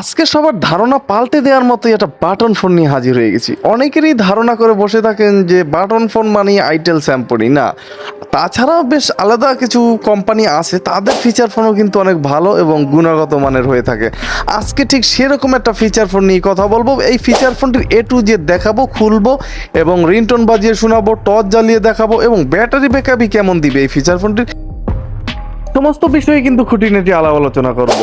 আজকে সবার ধারণা পাল্টে দেওয়ার মতো একটা বাটন ফোন নিয়ে হাজির হয়ে গেছি। অনেকেরই ধারণা করে বসে থাকেন যে বাটন ফোন মানে আইটেল স্যাম্পনি না। তাছাড়াও বেশ আলাদা কিছু কোম্পানি আছে, তাদের ফিচার ফোনও কিন্তু অনেক ভালো এবং গুণগত মানের হয়ে থাকে। আজকে ঠিক সেরকম একটা ফিচার ফোন নিয়ে কথা বলব। এই ফিচার ফোনটির এ টু জেড দেখাবো, খুলবো এবং রিংটোন বাজিয়ে শোনাবো, টর্চ জ্বালিয়ে দেখাবো এবং ব্যাটারি ব্যাকআপই কেমন দিবে এই ফিচার ফোনটির সমস্ত বিষয়ে কিন্তু খুঁটিনাটি আলাপ আলোচনা করব।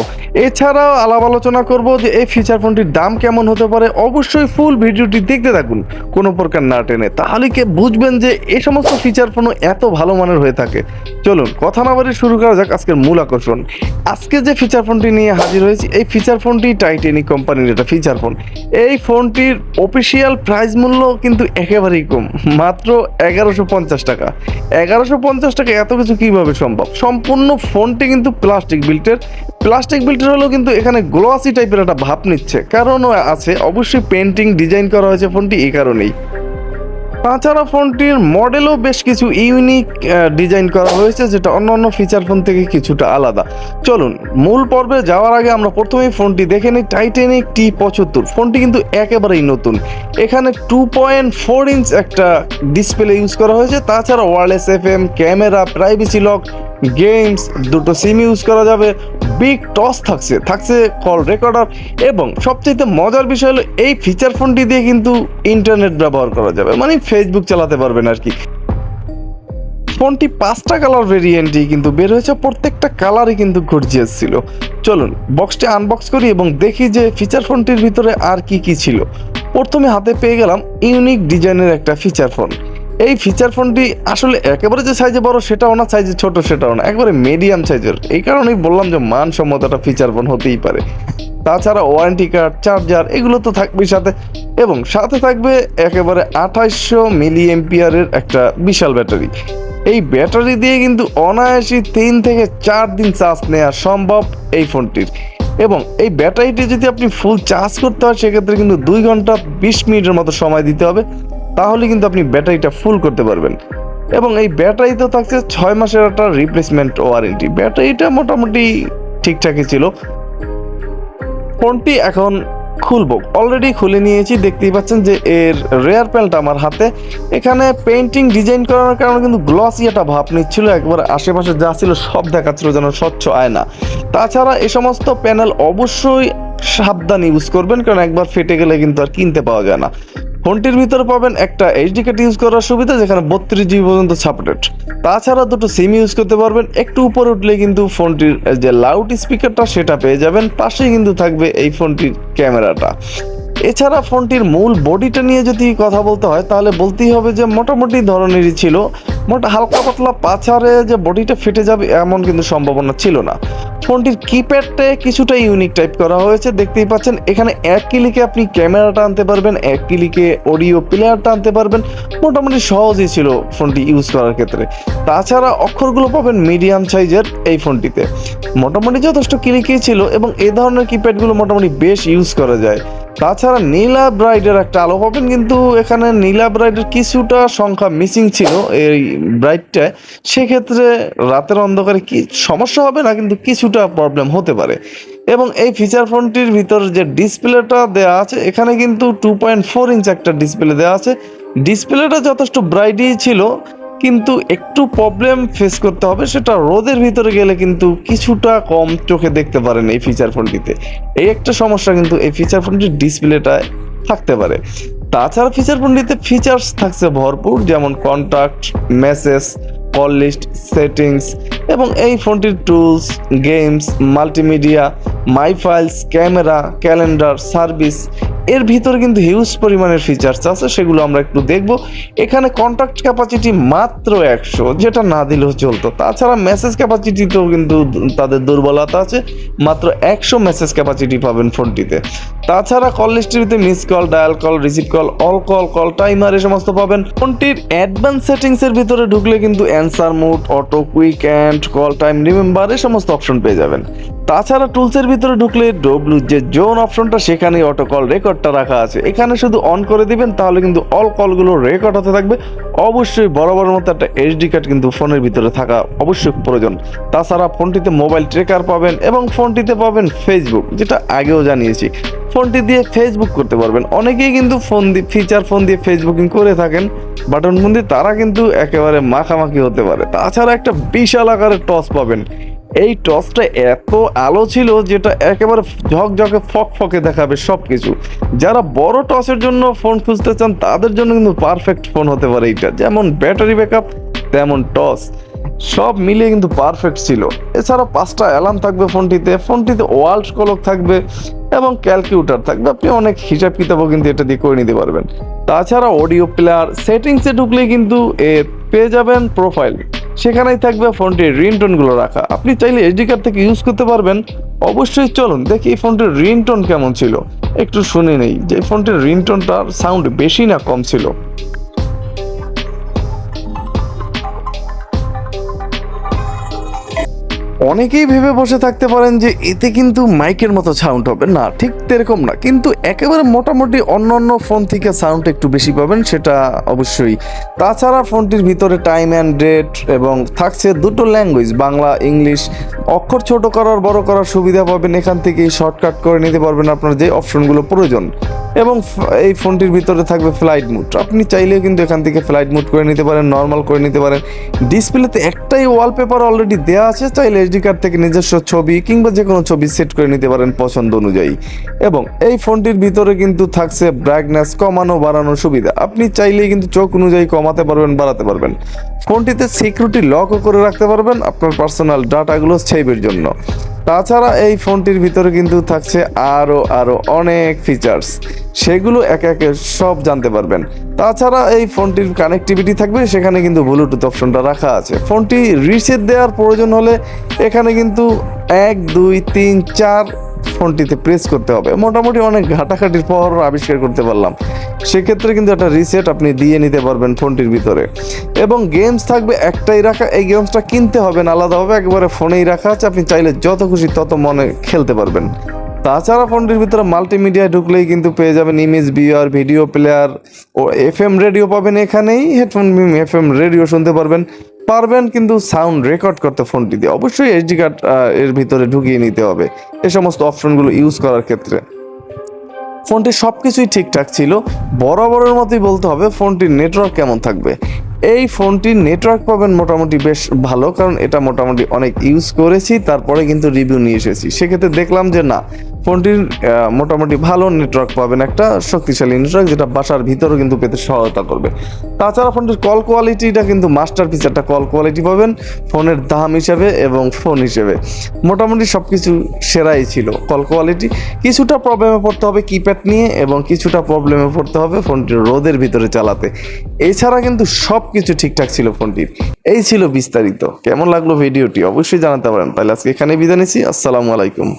এছাড়াও আলাপ আলোচনা করব যে এই ফিচার ফোনটির দাম কেমন হতে পারে। অবশ্যই ফুল ভিডিওটি দেখতে থাকুন, কোনো প্রকার না টেনে। তাহলে কে বুঝবেন যে এই সমস্ত ফিচার ফোনও এত ভালো মানের হয়ে থাকে। চলুন, কথা না বাড়ি শুরু করা যাক আজকের মূল আকর্ষণ। আজকে যে ফিচার ফোনটি নিয়ে হাজির হয়েছি, এই ফিচার ফোনটি টাইটেনিক কোম্পানির একটা ফিচার ফোন এই ফোনটির অফিসিয়াল প্রাইস মূল্য কিন্তু একেবারেই কম, মাত্র এগারোশো পঞ্চাশ টাকা। এগারোশো পঞ্চাশ টাকা এত কিছু কীভাবে সম্ভব? সম্পূর্ণ ফোনটি কিন্তু প্লাস্টিক বিল্টের প্লাস্টিক বিল্টের হলেও কিন্তু এখানে গ্লোয়াসি টাইপের একটা ভাব নিচ্ছে। কারণও আছে, অবশ্যই পেন্টিং ডিজাইন করা হয়েছে ফোনটি এই কারণেই। তাছাড়া ফোনটির মডেলও বেশ কিছু ইউনিক ডিজাইন করা হয়েছে, যেটা অন্য অন্য ফিচার ফোন থেকে কিছুটা আলাদা। চলুন, মূল পর্বে যাওয়ার আগে আমরা প্রথমেই ফোনটি দেখে নিই টাইটেনিক টি পঁচাত্তর। ফোনটি কিন্তু একেবারেই নতুন। এখানে টু পয়েন্ট ফোর ইঞ্চ একটা ডিসপ্লে ইউজ করা হয়েছে, তাছাড়া wireless F M camera privacy lock games দুটো সিম ইউজ করা যাবে বিগ টস থাকছে থাকছে কল রেকর্ডার এবং সবচেয়ে মজার বিষয় হলো এই ফিচার ফোনটি দিয়ে কিন্তু ইন্টারনেট ব্যবহার করা যাবে মানে ফেসবুক চালাতে পারবেন আর কি। ফোনটি পাঁচটা কালার ভেরিয়েন্টই কিন্তু বের হয়েছে, প্রত্যেকটা কালারই কিন্তু গর্জিয়াস ছিল। চলুন বক্সটি আনবক্স করি এবং দেখি যে ফিচার ফোনটির ভিতরে আর কি কি ছিল। প্রথমে হাতে পেয়ে গেলাম ইউনিক ডিজাইনের একটা ফিচার ফোন এই ফিচার ফোনটি আসলে একেবারে যে সাইজে বড় সেটাও না সাইজে ছোট সেটাও না, একবারে মিডিয়াম সাইজের এই কারণেই বললাম যে মানসম্মত একটা ফিচার ফোন হতেই পারে। তাছাড়া ওয়ারেন্টি কার্ড চার্জার এগুলো তো থাকবেই সাথে। এবং সাথে থাকবে একেবারে আঠাইশশো মিলি এম্পিয়ারের একটা বিশাল ব্যাটারি এই ব্যাটারি দিয়ে কিন্তু অনায়াসই তিন থেকে চার দিন চার্জ নেওয়া সম্ভব এই ফোনটির এবং এই ব্যাটারিটি যদি আপনি ফুল চার্জ করতে হয়, সেক্ষেত্রে কিন্তু দুই ঘণ্টা বিশ মিনিটের মতো সময় দিতে হবে, তাহলে কিন্তু আপনি ব্যাটারিটা ফুল করতে পারবেন। এবং এই ব্যাটারিতে থাকছে ছয় মাসের একটা রিপ্লেসমেন্ট ওয়ারেন্টি ব্যাটারিটা মোটামুটি ঠিকঠাকই ছিল। ফোনটি এখন খুলবো। অলরেডি খুলে নিয়েছি, দেখতেই পাচ্ছেন যে এর রেয়ার প্যান্ট আমার হাতে। এখানে পেন্টিং ডিজাইন করার কারণে কিন্তু গ্লসি একটা ভাব নিচ্ছিল, একবার আশেপাশে যা ছিল সব দেখাচ্ছিল যেন স্বচ্ছ আয়না। তাছাড়া এ সমস্ত প্যানেল অবশ্যই সাবধান ইউজ করবেন, কারণ একবার ফেটে গেলে কিন্তু আর কিনতে পাওয়া যায় না। ফোনটির ভিতরে পাবেন একটা এইচডি কার্ড ইউজ করার সুবিধা, যেখানে বত্রিশ জিবি পর্যন্ত সাপোর্টেড তাছাড়া দুটো সিম ইউজ করতে পারবেন, একটু উপরে উঠলে কিন্তু ফোনটির যে লাউড স্পিকারটা সেটা পেয়ে যাবেন। পাশেই কিন্তু থাকবে এই ফোনটির ক্যামেরাটা। এছাড়া ফোনটির মূল বডিটা নিয়ে যদি কথা বলতে হয়, তাহলে বলতেই হবে যে মোটামুটি ধরনেরই ছিল। মোটা হালকা পাতলা পাছারে যে বডিটা ফেটে যাবে, এমন কিন্তু সম্ভাবনা ছিল না। ফোনটির কিপ্যাডটা কিছুটা ইউনিক টাইপ করা হয়েছে। দেখতেই পাচ্ছেন, এখানে এক ক্লিকে আপনি ক্যামেরাটা আনতে পারবেন, এক ক্লিকে অডিও প্লেয়ারটা আনতে পারবেন। মোটামুটি সহজই ছিল ফোনটি ইউজ করার ক্ষেত্রে। তাছাড়া অক্ষরগুলো পাবেন মিডিয়াম সাইজের এই ফোনটিতে। মোটামুটি যথেষ্ট ক্লিকই ছিল এবং এ ধরনের কিপ্যাডগুলো মোটামুটি বেশ ইউজ করা যায়। তাছাড়া নীলা ব্রাইডের একটা আলো পাবেন, কিন্তু এখানে নীলা ব্রাইডের কিছুটা সংখ্যা মিসিং ছিল এই ব্রাইডটায়। সেক্ষেত্রে রাতের অন্ধকারে কি সমস্যা হবে না, কিন্তু কিছুটা প্রবলেম হতে পারে। এবং এই ফিচার ফোনটির ভিতর যে ডিসপ্লেটা দেওয়া আছে, এখানে কিন্তু টু পয়েন্ট ফোর ইঞ্চ একটা ডিসপ্লে দেওয়া আছে। ডিসপ্লেটা যথেষ্ট ব্রাইটই ছিল কিন্তু একটু প্রবলেম ফেস করতে হবে, সেটা রোদের ভিতরে গেলে কিন্তু কিছুটা কম চোখে দেখতে পারেন এই ফিচার ফোনটিতে এই একটা সমস্যা কিন্তু এই ফিচার ফোনটির ডিসপ্লেটায় থাকতে পারে। তাছাড়া ফিচার ফোনটিতে ফিচার্স থাকছে ভরপুর, যেমন contact message call list settings এবং এই ফোনটির tools games multimedia my files camera calendar service এর ভিতরে কিন্তু হিউজ পরিমাণের ফিচার্স আছে, সেগুলো আমরা একটু দেখব। এখানে কন্ট্যাক্ট ক্যাপাসিটি মাত্র একশো, যেটা না দিলেও চলতো। তাছাড়া মেসেজ ক্যাপাসিটিতেও কিন্তু তাদের দুর্বলতা আছে, মাত্র একশো মেসেজ ক্যাপাসিটি পাবেন ফোনটিতে তাছাড়া কল লিস্টের ভিতরে miss call dial call receive call all call call timer এ সমস্ত পাবেন। ফোনটির অ্যাডভান্স সেটিংস এর ভিতরে ঢুকলে কিন্তু answer mode auto quick and call time remember এ সমস্ত অপশন পেয়ে যাবেন। তাছাড়া টুলসের ভিতরে ঢুকলে ডব্লু যে জোন অপশনটা সেখানেই অটো কল রেকর্ডটা রাখা আছে। এখানে শুধু অন করে দিবেন, তাহলে কিন্তু অল কলগুলো রেকর্ড হতে থাকবে। অবশ্যই বরাবরের মতো একটা এইচডি কার্ড কিন্তু ফোনের ভিতরে থাকা অবশ্যই প্রয়োজন। তাছাড়া ফোনটিতে মোবাইল ট্রেকার পাবেন এবং ফোনটিতে পাবেন ফেসবুক যেটা আগেও জানিয়েছি। ফোনটি দিয়ে ফেসবুক করতে পারবেন। অনেকেই কিন্তু ফোন দিয়ে ফিচার ফোন দিয়ে ফেসবুকিং করে থাকেন। বাটন ফোন দিয়ে তারা কিন্তু একেবারে মাখামাখি হতে পারে। তাছাড়া একটা বিশাল আকারের টস পাবেন। এই টসটা এত আলো ছিল যেটা একেবারে ঝকঝকে ফক ফকে দেখাবে সব কিছু যারা বড় টসের জন্য ফোন খুঁজতে চান, তাদের জন্য কিন্তু পারফেক্ট ফোন হতে পারে এইটা। যেমন ব্যাটারি ব্যাকআপ তেমন টস। সব মিলিয়ে কিন্তু পারফেক্ট ছিল। এছাড়া পাঁচটা অ্যালার্ম থাকবে ফোনটিতে। ফোনটিতে ওয়ার্ল্ড কলক থাকবে এবং ক্যালকুলেটর থাকবে। আপনি অনেক হিসাব কিতাবও কিন্তু এটা দিয়ে করে নিতে পারবেন। তাছাড়া অডিও প্লেয়ার সেটিংসে ঢুকলে কিন্তু এ পেয়ে যাবেন প্রোফাইল সেখানেই থাকবে ফোনটির রিংটোনগুলো রাখা। আপনি চাইলে এসডি কার্ড থেকে ইউজ করতে পারবেন। অবশ্যই চলুন দেখি এই ফোনটির রিংটোন কেমন ছিল। একটু শুনে নেই যে ফোনটির রিংটোনটার সাউন্ড বেশি না কম ছিল। অনেকেই ভেবে বসে থাকতে পারেন যে এতে কিন্তু মাইকের মতো সাউন্ড হবে। না, ঠিক এরকম না। কিন্তু একেবারে মোটামুটি অন্য অন্য ফোন থেকে সাউন্ড একটু বেশি পাবেন, সেটা অবশ্যই। তাছাড়া ফোনটির ভিতরে টাইম অ্যান্ড ডেট এবং থাকছে দুটো ল্যাঙ্গুয়েজ বাংলা, ইংলিশ। অক্ষর ছোট করার, বড় করার সুবিধা পাবেন। এখান থেকেই শর্টকাট করে নিতে পারবেন আপনার যে অপশনগুলো প্রয়োজন। এবং এই ফোনটির ভিতরে থাকবে ফ্লাইট মুড আপনি চাইলেও কিন্তু এখান থেকে ফ্লাইট মুড করে নিতে পারেন নর্মাল করে নিতে পারেন। ডিসপ্লেতে একটাই ওয়ালপেপার অলরেডি দেওয়া আছে, চাইলে এইচডি কার্ড থেকে নিজস্ব ছবি কিংবা যে কোনো ছবি সেট করে নিতে পারেন পছন্দ অনুযায়ী। এবং এই ফোনটির ভিতরে কিন্তু থাকছে ব্রাইটনেস কমানো বাড়ানোর সুবিধা। আপনি চাইলেই কিন্তু চোখ অনুযায়ী কমাতে পারবেন, বাড়াতে পারবেন। ফোনটিতে সিকিউরিটি লকও করে রাখতে পারবেন আপনার পার্সোনাল ডাটাগুলো সেভের জন্য। তাছাড়া এই ফোনটির ভিতরে কিন্তু থাকছে আরও আরও অনেক ফিচার্স সেগুলো একে একে সব জানতে পারবেন। তাছাড়া এই ফোনটির কানেক্টিভিটি থাকবে, সেখানে কিন্তু ব্লুটুথ অপশনটা রাখা আছে। ফোনটি রিসেট দেওয়ার প্রয়োজন হলে এখানে কিন্তু এক, দুই, তিন, চার ফোনটিতে প্রেস করতে হবে। মোটামুটি অনেক ঘাটাঘাটির পর আবিষ্কার করতে পারলাম। সেক্ষেত্রে কিন্তু একটা রিসেট আপনি দিয়ে নিতে পারবেন ফোনটির ভিতরে। এবং গেমস থাকবে একটাই রাখা, এই গেমসটা কিনতে হবে না, আলাদাভাবে একবারে ফোনেই রাখা আছে। আপনি চাইলে যত খুশি তত মনে খেলতে পারবেন। তাছাড়া ফোনটির ভিতরে মাল্টিমিডিয়ায় ঢুকলেই কিন্তু পেয়ে যাবেন ইমেজ বিআর ভিডিও প্লেয়ার ও এফ এম রেডিও পাবেন এখানেই। হেডফোন এফ এম রেডিও শুনতে পারবেন। পারবেন কিন্তু সাউন্ড রেকর্ড করতে ফোনটি দিয়ে। অবশ্যই এইচডি কার্ড এর ভিতরে ঢুকিয়ে নিতে হবে। এ সমস্ত অপশনগুলো ইউজ করার ক্ষেত্রে। ফোনটি সব কিছুই ঠিকঠাক ছিল। বরাবরের মতোই বলতে হবে, ফোনটির নেটওয়ার্ক কেমন থাকবে? এই ফোনটির নেটওয়ার্ক পাবেন মোটামুটি বেশ ভালো, কারণ এটা মোটামুটি অনেক ইউজ করেছি, তারপরে কিন্তু রিভিউ নিয়ে এসেছি। সেক্ষেত্রে দেখলাম যে না ফোনটির মোটামুটি ভালো নেটওয়ার্ক পাবেন একটা শক্তিশালী নেটওয়ার্ক যেটা বাসার ভিতরেও কিন্তু পেতে সহায়তা করবে। তাছাড়া ফোনটির কল কোয়ালিটিটা কিন্তু মাস্টার একটা কল কোয়ালিটি পাবেন, ফোনের দাম হিসেবে এবং ফোন হিসেবে। মোটামুটি সব কিছু সেরাই ছিল কল কোয়ালিটি কিছুটা প্রবলেমে পড়তে হবে কিপ্যাড নিয়ে এবং কিছুটা প্রবলেমে পড়তে হবে ফোনটি রোদের ভিতরে চালাতে। এছাড়া কিন্তু সব কিছু ঠিকঠাক ছিল ফোনটির। এই ছিল বিস্তারিত। কেমন লাগল ভিডিওটি অবশ্যই জানাতে পারেন। তাহলে আজকে এখানে বিদায় নিচ্ছি। আসসালামু আলাইকুম।